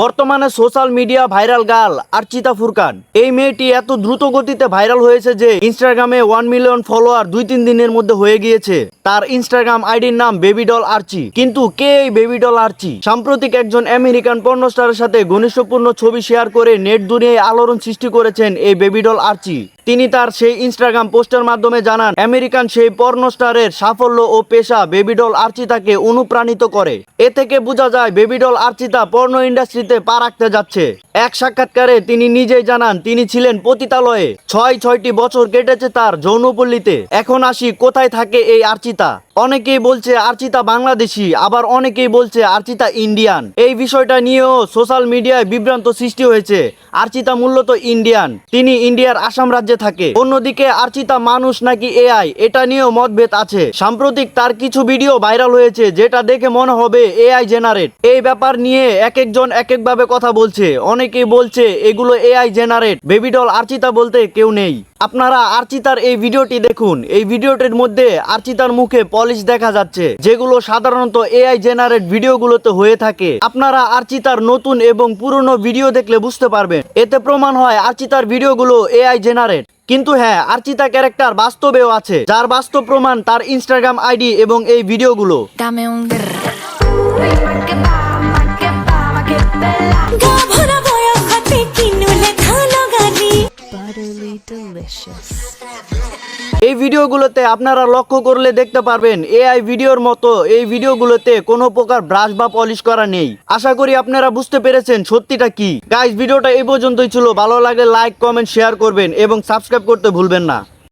বর্তমানে social media viral গাল আর্চিতা ফুরকান। এই মেয়েটি এত দ্রুত গতিতে ভাইরাল হয়েছে যে ইনস্টাগ্রামে ওয়ান মিলিয়ন ফলোয়ার দুই তিন দিনের মধ্যে হয়ে গিয়েছে। তার ইনস্টাগ্রাম আইডির নাম বেবি ডল আর্চি। কিন্তু কে এই বেবি ডল আর্চি? সাম্প্রতিক একজন আমেরিকান পর্ণস্টারের সাথে ঘনিষ্ঠপূর্ণ ছবি শেয়ার করে নেট দুনিয়ায় আলোড়ন সৃষ্টি করেছেন এই বেবি ডল আর্চি। তিনি তার সেই ইনস্টাগ্রাম পোস্টের মাধ্যমে জানান, আমেরিকান সেই পর্নস্টারের সাফল্য ও পেশা বেবিডল আর্চিতাকে অনুপ্রাণিত করে। এ থেকে বোঝা যায় বেবিডল আর্চিতা পর্ন ইন্ডাস্ট্রিতে পা রাখতে যাচ্ছে। এক সাক্ষাৎকারে তিনি নিজেই জানান, তিনি ছিলেন পতিতালয়ে। ছয় ছয়টি বছর কেটেছে তার যৌনপল্লীতে। এখন আসি, কোথায় থাকে এই আর্চিতা? অনেকেই বলছে আর্চিতা বাংলাদেশি, আবার অনেকেই বলছে আর্চিতা ইন্ডিয়ান। এই বিষয়টা নিয়েও সোশ্যাল মিডিয়ায় বিভ্রান্ত সৃষ্টি হয়েছে। আর্চিতা মূলত ইন্ডিয়ান, তিনি ইন্ডিয়ার আসাম রাজ্যে থাকে। অন্যদিকে আর্চিতা মানুষ নাকি এআই, এটা নিয়েও মতভেদ আছে। সাম্প্রতিক তার কিছু ভিডিও ভাইরাল হয়েছে, যেটা দেখে মনে হবে এআই জেনারেট। এই ব্যাপার নিয়ে এক একজন এক একভাবে কথা বলছে। অনেকেই বলছে এগুলো এআই জেনারেট। বেবিডল, আর্চিতা বলতে কেউ নেই। আপনারা আর্চিতার এই ভিডিওটি দেখুন। এই ভিডিওটির মধ্যে আর্চিতার মুখে পলিশ দেখা যাচ্ছে, যেগুলো সাধারণত এআই জেনারেট ভিডিওগুলোতে হয়ে থাকে। আপনারা আর্চিতার নতুন এবং পুরনো ভিডিও দেখলে বুঝতে পারবেন, এতে প্রমাণ হয় আর্চিতার ভিডিওগুলো এআই জেনারেট কিন্তু হ্যাঁ আর্চিতা ক্যারেক্টার বাস্তবেও আছে, যার বাস্তব প্রমাণ তার ইনস্টাগ্রাম আইডি এবং এই ভিডিওগুলো। এই ভিডিওগুলোতে আপনারা লক্ষ্য করলে দেখতে পারবেন এআই ভিডিওর মতো এই ভিডিওগুলোতে কোনো প্রকার ব্রাশ বা পলিশ করা নেই। আশা করি আপনারা বুঝতে পেরেছেন সত্যিটা কি। গাইস ভিডিওটা এই পর্যন্তই ছিল। ভালো লাগলে লাইক কমেন্ট শেয়ার করবেন এবং সাবস্ক্রাইব করতে ভুলবেন না।